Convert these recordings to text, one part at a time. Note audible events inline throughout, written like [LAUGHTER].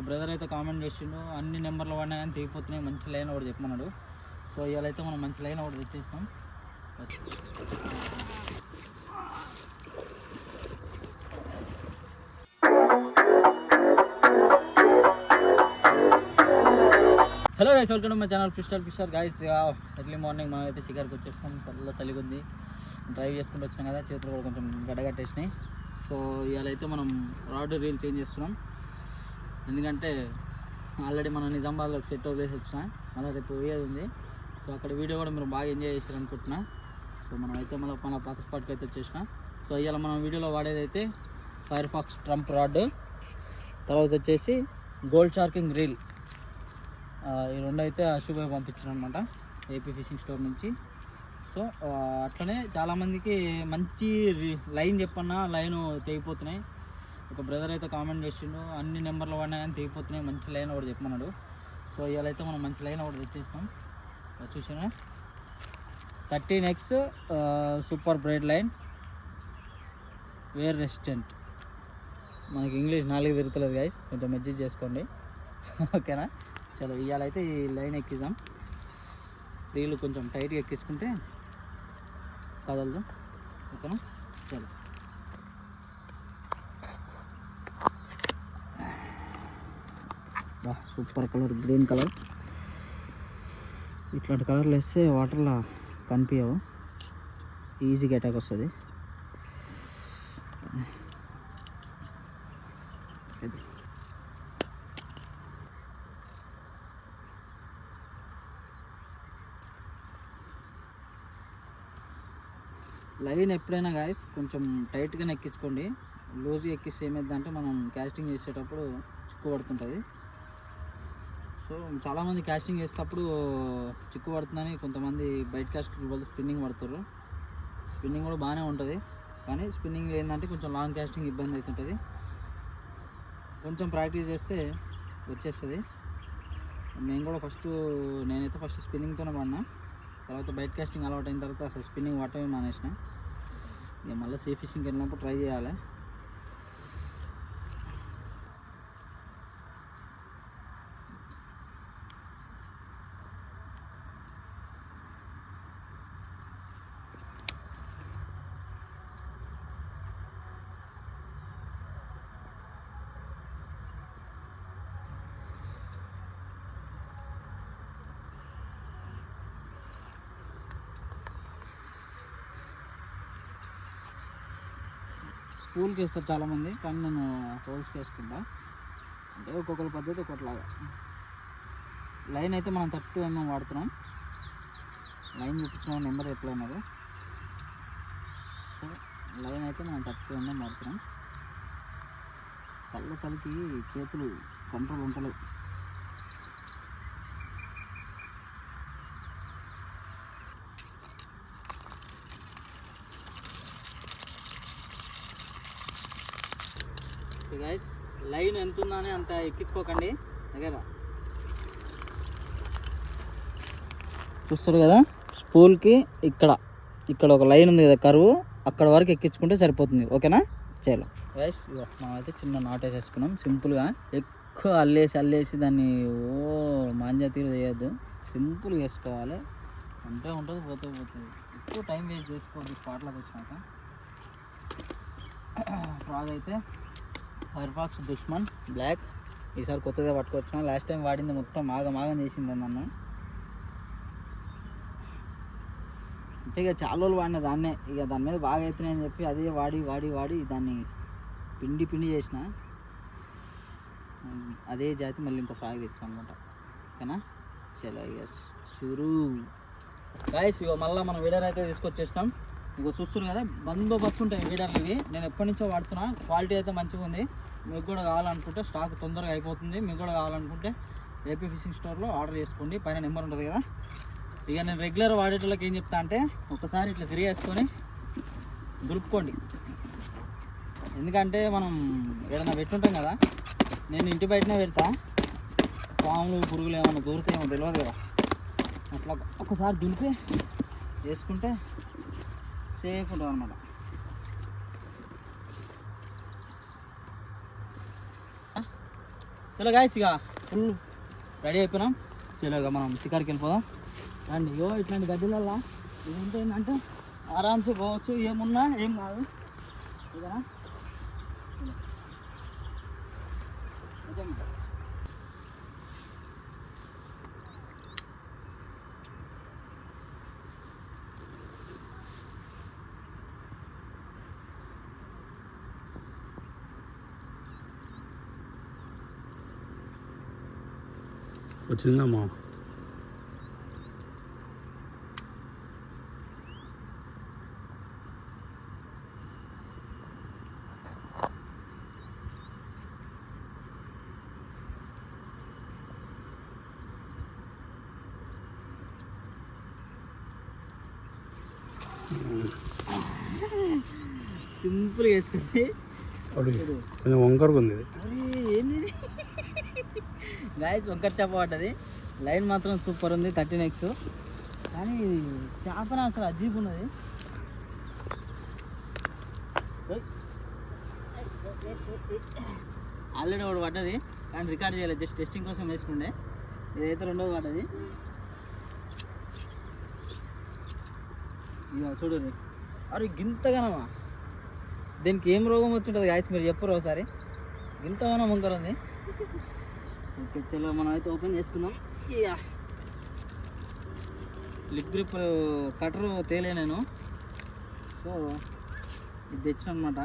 ఒక బ్రదర్ అయితే కామెంట్ చేసిండు అన్ని నెంబర్లు పడినాయని తెగిపోతున్నాయి మంచి లైన్ ఒకటి చెప్పమన్నాడు. సో ఇవాళ అయితే మనం మంచి లైన్ ఒకటి తెచ్చేసినాం. Hello guys welcome my channel ఫిస్టర్ ఫిస్టార్ గైస్ ఎర్లీ మార్నింగ్ మనం అయితే షికార్కి వచ్చేస్తాం చల్ల చలిగా ఉంది డ్రైవ్ చేసుకుంటూ వచ్చాం కదా చేతులు కూడా కొంచెం గడ్డగట్టేసినాయి. సో ఇవాళ అయితే మనం రాడ్ రీల్ చేంజ్ చేస్తున్నాం. ఎందుకంటే ఆల్రెడీ మనం నిజామాబాద్లోకి సెట్ వదిలేసి వచ్చిన మళ్ళీ రేపు పోయేది ఉంది. సో అక్కడ వీడియో కూడా మీరు బాగా ఎంజాయ్ చేశారు అనుకుంటున్నా. సో మనం అయితే మళ్ళీ మన పాత స్పాట్కి అయితే వచ్చేసిన. సో ఇవాళ మనం వీడియోలో వాడేది అయితే ఫైర్ ఫాక్స్ ట్రంప్ రాడ్ తర్వాత వచ్చేసి గోల్డ్ షార్కింగ్ రీల్ ఈ రెండు అయితే అశుభ పంపించారు అనమాట ఏపీ ఫిషింగ్ స్టోర్ నుంచి. సో అట్లనే చాలామందికి మంచి లైన్ చెప్పన్నా లైన్ తెగిపోతున్నాయి. ఒక బ్రదర్ అయితే కామెంట్ చేసిండు అన్ని నెంబర్లు పడినాయని తెగిపోతున్నాయి మంచి లైన్ ఒకటి చెప్పమన్నాడు. సో ఇవాళ అయితే మనం మంచి లైన్ ఒకటి తెచ్చేసినాం. చూసాను? Thirteen X super bright line. Wear resistant. మనకి ఇంగ్లీష్ నాలుగు తిరుగుతలేదు గైస్ కొంచెం మెజ్జెస్ చేసుకోండి. [LAUGHS] ఓకేనా? చలో ఇవాళ అయితే ఈ లైన్ ఎక్కిద్దాం. రీలు కొంచెం టైట్గా ఎక్కించుకుంటే కదలదు. ఓకేనా? చలో. Super colour green colour. ఇట్లాంటి కలర్లు వేస్తే వాటర్లో కనిపించవు. ఈజీగా అటాక్ వస్తుంది. లైన్ ఎప్పుడైనా గాయస్ కొంచెం టైట్గానే ఎక్కించుకోండి. లూజ్గా ఎక్కిస్తే ఏమైందంటే మనం క్యాస్టింగ్ చేసేటప్పుడు చిక్కు పడుతుంటుంది. సో చాలామంది క్యాస్టింగ్ చేసేటప్పుడు చిక్కు పడుతుందని కొంతమంది బయట క్యాస్ట్ వాళ్ళు స్పిన్నింగ్ పడతారు. స్పిన్నింగ్ కూడా బాగానే ఉంటుంది. కానీ స్పిన్నింగ్ ఏంటంటే కొంచెం లాంగ్ క్యాస్టింగ్ ఇబ్బంది అవుతుంటుంది కొంచెం ప్రాక్టీస్ చేస్తే వచ్చేస్తుంది. మేము కూడా ఫస్ట్ నేనైతే ఫస్ట్ స్పిన్నింగ్తోనే పడినా. తర్వాత బయట కాస్టింగ్ అలవాటు అయిన తర్వాత అసలు స్పిన్నింగ్ పట్టమే మానేసిన. ఇక మళ్ళీ సేఫ్ ఫిషింగ్కి వెళ్ళినప్పుడు ట్రై చేయాలి. స్కూల్కి వేస్తారు చాలామంది కానీ నేను హోల్స్కి వేసుకుంటా అంటే ఒక్కొక్కరి పద్ధతి ఒకటిలాగా లైన్ అయితే మనం థర్టీ టూ ఎంఎం వాడుతున్నాం. లైన్ చూపించిన నెంబర్ చెప్పలేన్నారు సో లైన్ అయితే మనం థర్టీ టూ ఎంఎం వాడుతున్నాం. చల్ల చలికి చేతులు కంట్రోల్ ఉంటలేవు గైస్ లైన్ ఎంత ఉందని అంత ఎక్కించుకోకండి. దగ్గర. చూస్తారు కదా స్పూల్కి ఇక్కడ. ఇక్కడ ఒక లైన్ ఉంది కదా కరువు. అక్కడ వరకు ఎక్కించుకుంటే సరిపోతుంది. ఓకేనా? చేయాలి వైస్ ఇగో మనం అయితే చిన్న నాట్ వేసేసుకున్నాం. సింపుల్గా. ఎక్కువ అల్లేసి అల్లేసి దాన్ని ఓ మాంజా తీరు చేయొద్దు సింపుల్గా వేసుకోవాలి. అంటే ఉంటుంది పోతే పోతుంది. ఎక్కువ టైం వేస్ట్ చేసుకోవద్దు స్పాట్లోకి వచ్చినాక. [CLEARS THROAT] ఫ్రాగ్ అయితే ఫైర్ ఫాక్స్ దుష్మన్ బ్లాక్. ఈసారి కొత్తగా పట్టుకొచ్చిన లాస్ట్ టైం వాడింది మొత్తం ఆగం ఆగం చేసింది నన్ను అంటే ఇక చాలా రోజులు వాడిన దాన్నే. ఇక దాని మీద బాగా అవుతున్నాయి అని చెప్పి అదే వాడి వాడి వాడి దాన్ని పిండి పిండి చేసిన. అదే జాతి మళ్ళీ ఇంకో ఫ్రాగ్ తెచ్చాను అనమాట ఓకేనా? చలో ఇక షురూ. గాయస్ ఇక మళ్ళీ మనం వీడర్ అయితే తీసుకొచ్చేసినాం. ఇక చూస్తున్నారు కదా బందోబస్తు ఉంటాయి వీడర్లు ఇవి. నేను ఎప్పటి నుంచో వాడుతున్నా. క్వాలిటీ అయితే మంచిగా ఉంది. మీకు కూడా కావాలనుకుంటే స్టాక్ తొందరగా అయిపోతుంది. మీకు కూడా కావాలనుకుంటే ఏపీ ఫిషింగ్ స్టోర్లో ఆర్డర్ చేసుకోండి. పైన నెంబర్ ఉంటుంది కదా. ఇక నేను రెగ్యులర్ వాడేటోళ్ళకి ఏం చెప్తా అంటే ఒకసారి ఇట్లా ఫ్రీ చేసుకొని దులుపుకోండి. ఎందుకంటే మనం ఏదైనా పెట్టుంటాం కదా నేను ఇంటి బయటనే పెడతా. పాములు పురుగులు ఏమైనా దూరుతాయేమో తెలియదు కదా. అట్లా ఒకసారి దులిపి వేసుకుంటే సేఫ్ ఉంటుంది అనమాట చలో గాయస్ ఇక ఫుల్ రెడీ అయిపోయినాం. చలో ఇక మనం షికార్కి వెళ్ళిపోదాం. అండి ఇగో ఇట్లాంటి గడ్డిలల్లా ఏంటంటే ఆరామ్సే పోవచ్చు ఏమున్నా ఏం కాదు. ఇదేనా ఓకే. వచ్చిందమ్మా సింపుల్గా వేసుకుంది అడి కొంచెం వంకరగా ఉంది ఇది అరే ఏంది గాయస్ వంకర చేప పడ్డది లైన్ మాత్రం సూపర్ ఉంది థర్టీన్ ఎక్స్ కానీ చేపన అసలు అజీబ్ ఉన్నది. ఆల్రెడీ ఒకటి పడ్డది కానీ రికార్డ్ చేయలేదు. జస్ట్ టెస్టింగ్ కోసం వేసుకుండే. ఇదైతే రెండోది పడ్డది. ఇక చూడు అరే గింతగానమా దీనికి ఏం రోగం వచ్చింటుంది గాయస్ మీరు చెప్పరు ఒకసారి. గింతగానో వంకర ఉంది. ఓకే చలో మనం అయితే ఓపెన్ చేసుకుందాం. ఇయా లిప్ గ్రిప్ కటర్ తేలే నేను. సో ఇది తెచ్చిన అనమాట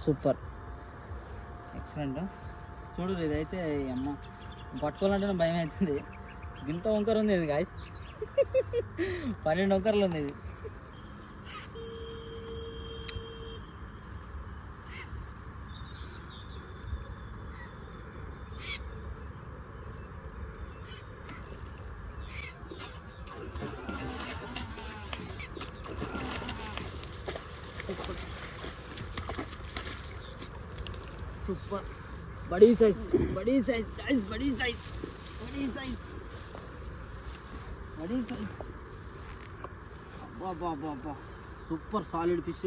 సూపర్. ఎక్సలెంట్. చూడు ఇదైతే అమ్మ. పట్టుకోవాలంటే భయం అవుతుంది. గింత వంకర ఉంది ఇది గాయస్ పన్నెండు వంకరలు ఉంది ఇది. సూపర్ బడీ సైజ్ బడీ సైజ్ గైస్ బడీ సైజ్ బడీ సైజ్ బడీ సైజ్ అబ్బా అబ్బా అబ్బా అబ్బా సూపర్ సాలిడ్ ఫిష్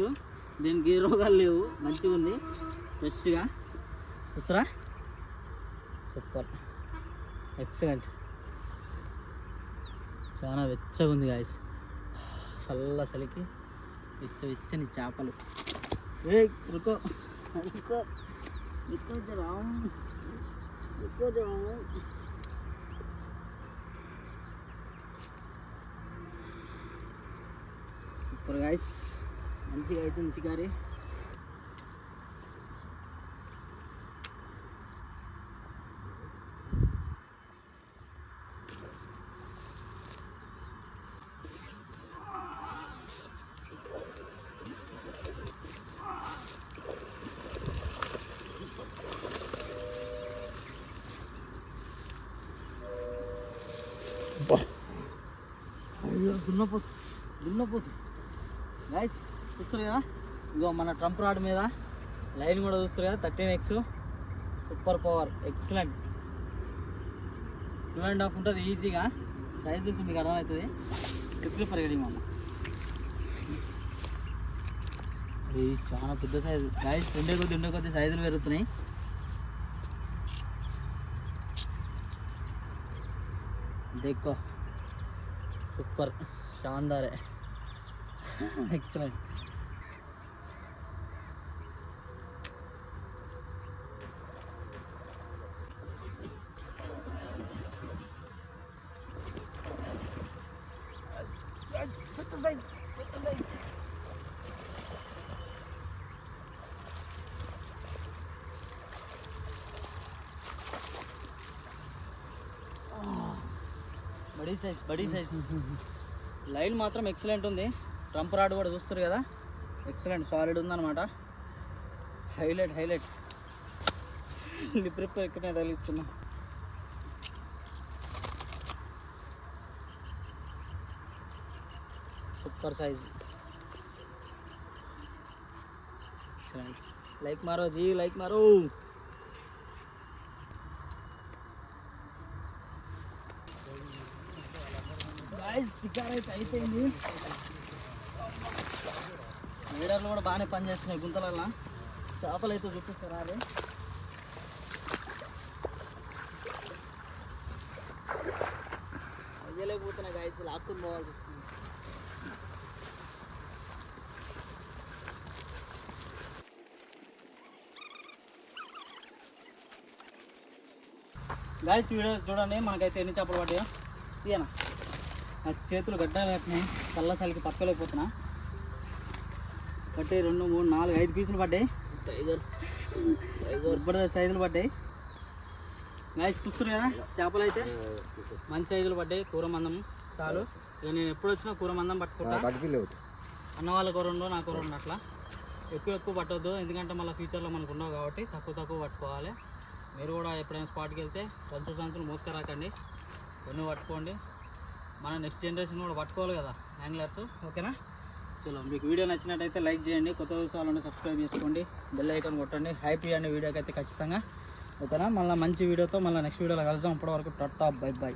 దీనికి ఏ రోగాలు లేవు. మంచిగా ఉంది. ఫ్రెష్గా చూసరా? సూపర్ ఎక్సలెంట్ చాలా వెచ్చగా ఉంది గాయస్ చల్ల చలికి వెచ్చ వెచ్చని చేపలు. ఏ రుకో. రుకో. Ikut dong itu dong super guys. Nanti kaitan sigari ya దున్నపోతు దున్నపోతు. గైస్ చూస్తారు కదా? ఇగో మన ట్రంప్ రాడ్ మీద లైన్ కూడా చూస్తారు కదా thirteen X super power excellent two and half ఉంటుంది ఈజీగా సైజ్ చూసి మీకు అర్థమవుతుంది. ట్రిపుల్ పరిగెడింగ్ అమ్మ ఇది చాలా పెద్ద సైజు గైస్ ఉండే కొద్ది ఉండే కొద్ది సైజులు పెరుగుతున్నాయి. देखो सुपर शानदार है। [LAUGHS] एक्सलेंट బడీ సైజ్ బడీ సైజ్. లైన్ మాత్రం ఎక్సలెంట్ ఉంది. ట్రంప్ రాడ్ కూడా చూస్తారు కదా? ఎక్సలెంట్ సాలిడ్ ఉందన్నమాట. Highlight highlight. లిప్రిప్ ఎక్కడనే తగిలిస్తున్నా. Super size. ఎక్సలెంట్. లైక్ మారో జీ లైక్ మారో. గాయస్ షికార్ అయితే అయిపోయింది. లీడర్లు కూడా బాగానే పనిచేస్తున్నాయి గుంతలల్లా. చేపలు అయితే చూపిస్తారు అదే? అయ్యలేకపోతున్నాయి గాయస్ లాక్కుని పోవాల్సి వస్తుంది. గాయస్ వీడియో చూడండి మనకైతే ఎన్ని చేపలు పడ్డాయో. తీయనా? నాకు చేతులు గడ్డలు కట్టినాయి. చల్ల చలికి పట్టుకోలేకపోతున్నా పట్టి రెండు మూడు నాలుగు ఐదు పీసులు పడ్డాయి. టైగర్స్. టైగర్స్. సైజులు పడ్డాయి. గాయస్ చూస్తారు కదా చేపలు అయితే మంచి సైజులు పడ్డాయి. కూర మందం చాలు. ఇక నేను ఎప్పుడు వచ్చినా కూర మందం పట్టుకుంటా. అన్న వాళ్ళకు రెండు నాకు రెండు అట్లా. ఎక్కువ ఎక్కువ పట్టొద్దు. ఎందుకంటే మళ్ళీ ఫ్యూచర్లో మనకు ఉండవు కాబట్టి తక్కువ తక్కువ పట్టుకోవాలి. మీరు కూడా ఎప్పుడైనా స్పాట్కి వెళ్తే సంచులు సంచులు మోసుకురాకండి. కొన్ని పట్టుకోండి. మన నెక్స్ట్ జనరేషన్ కూడా పట్టుకోవాలి కదా యాంగ్లర్స్ ఓకేనా? చలో మీకు వీడియో నచ్చినట్టయితే లైక్ చేయండి కొత్త విషయాలను సబ్స్క్రైబ్ చేసుకోండి బెల్ ఐకాన్ కొట్టండి హైప్ ఇవ్వండి వీడియోకి అయితే ఖచ్చితంగా. ఓకేనా? మళ్ళీ మంచి వీడియోతో మళ్ళీ నెక్స్ట్ వీడియోలో కలుద్దాం. ఇప్పటివరకు టట్టా బై బై.